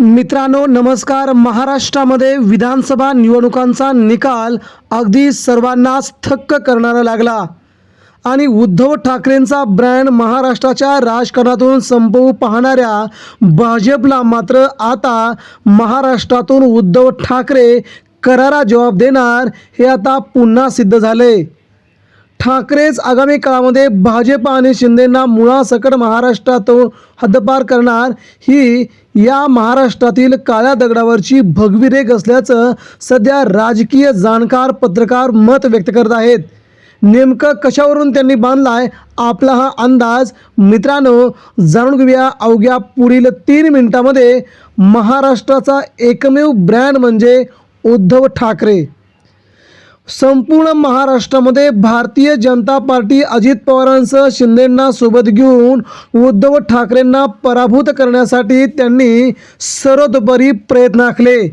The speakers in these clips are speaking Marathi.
मित्रांनो नमस्कार. महाराष्ट्रामध्ये विधानसभा निवडणुकांचा निकाल अगदी सर्वांनाच थक्क करणारा लागला. आणि उद्धव ठाकरेंचा ब्रँड महाराष्ट्राच्या राजकारणातून संपवू पाहणाऱ्या भाजपला मात्र आता महाराष्ट्रातून उद्धव ठाकरे करारा जबाब देणार हे आता पुन्हा सिद्ध झाले. ठाकरेच आगामी काळामध्ये भाजप आणि शिंदेंना मुळासकट महाराष्ट्रातून हद्दपार करणार ही या महाराष्ट्रातील काळ्या दगडावरची भगवी रेख असल्याचं सध्या राजकीय जाणकार पत्रकार मत व्यक्त करत आहेत. नेमकं कशावरून त्यांनी बांधलाय आपला हा अंदाज? मित्रांनो जाणून घेऊया अवघ्या पुढील तीन मिनिटामध्ये महाराष्ट्राचा एकमेव ब्रँड म्हणजे उद्धव ठाकरे. संपूर्ण महाराष्ट्रामध्ये भारतीय जनता पार्टी अजित पवारांसह शिंदेंना सोबत घेऊन उद्धव ठाकरेंना पराभूत करण्यासाठी त्यांनी सर्वतोपरी प्रयत्न आखले.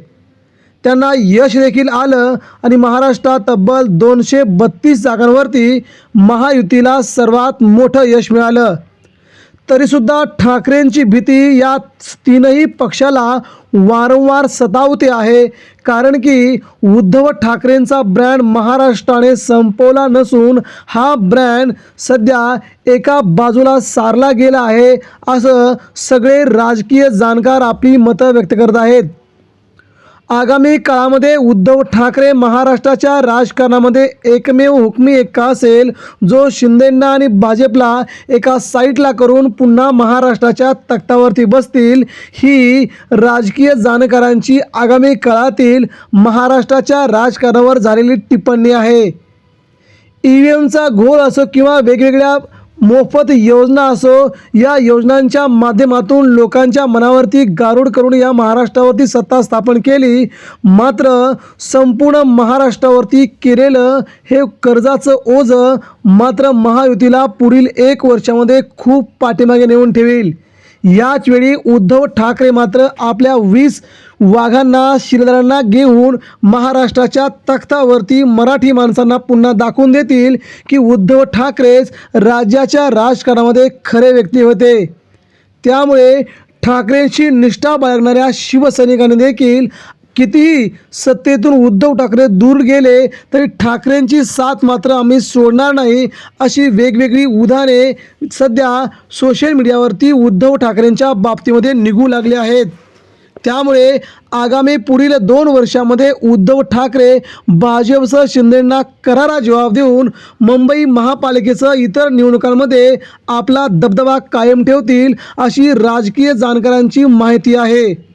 त्यांना यश देखील आलं आणि महाराष्ट्रात तब्बल दोनशे बत्तीस जागांवरती महायुतीला सर्वात मोठं यश मिळालं. तरीसुद्धा ठाकरेंची भीती या तीनही पक्षाला वारंवार सतावते आहे. कारण की उद्धव ठाकरेंचा ब्रँड महाराष्ट्राने संपवला नसून हा ब्रँड सध्या एका बाजूला सारला गेला आहे असं सगळे राजकीय जाणकार आपली मतं व्यक्त करत आहेत. आगामी काळामध्ये उद्धव ठाकरे महाराष्ट्राच्या राजकारणामध्ये एकमेव हुकमी एक्का असेल जो शिंदेंना आणि भाजपला एका साईटला करून पुन्हा महाराष्ट्राच्या तख्तावरती बसतील ही राजकीय जाणकारांची आगामी काळातील महाराष्ट्राच्या राजकारणावर झालेली टिप्पणी आहे. ई व्ही एमचा घोळ असो किंवा वेगवेगळ्या मोफत योजना असो या योजनांच्या माध्यमातून लोकांच्या मनावरती गारूड करून या महाराष्ट्रावरती सत्ता स्थापन केली. मात्र संपूर्ण महाराष्ट्रावरती केलेलं हे कर्जाचं ओझं मात्र महायुतीला पुढील एक वर्षामध्ये खूप पाठीमागे नेऊन ठेवेल. याचवेळी उद्धव ठाकरे मात्र आपल्या वीस वाघांना शिरदारांना घेऊन महाराष्ट्राच्या तख्तावरती मराठी माणसांना पुन्हा दाखवून देतील की उद्धव ठाकरेच राज्याच्या राजकारणामध्ये खरे व्यक्ती होते. त्यामुळे ठाकरेंशी निष्ठा बाळगणाऱ्या शिवसैनिकांनी देखील कितीही सत्तेतून उद्धव ठाकरे दूर गेले तरी ठाकरेंची साथ मात्र आम्ही सोडणार नाही अशी वेगवेगळी उदाहरणे सध्या सोशल मीडियावरती उद्धव ठाकरेंच्या बाबतीमध्ये निघू लागली आहेत. त्यामुळे आगामी पुढील दोन वर्षामध्ये उद्धव ठाकरे भाजपसह शिंदेंना करारा जबाब देऊन मुंबई महापालिकेसह इतर निवडणुकांमध्ये आपला दबदबा कायम ठेवतील अशी राजकीय जाणकारांची माहिती आहे.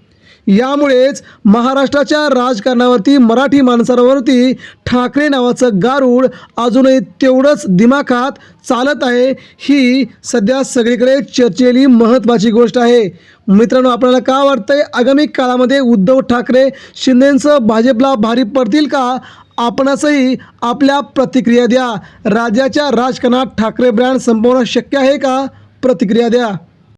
यामुळेच महाराष्ट्राच्या राजकारणावरती मराठी माणसांवरती ठाकरे नावाचं गारूड अजूनही तेवढंच दिमाखात चालत आहे. ही सध्या सगळीकडे चर्चेली महत्त्वाची गोष्ट आहे. मित्रांनो आपल्याला का वाटतंय? आगामी काळामध्ये उद्धव ठाकरे शिंदेंचं भाजपला भारी पडतील का? आपणासही आपल्या प्रतिक्रिया द्या. राज्याच्या राजकारणात ठाकरे ब्रँड संपवणं शक्य आहे का? प्रतिक्रिया द्या.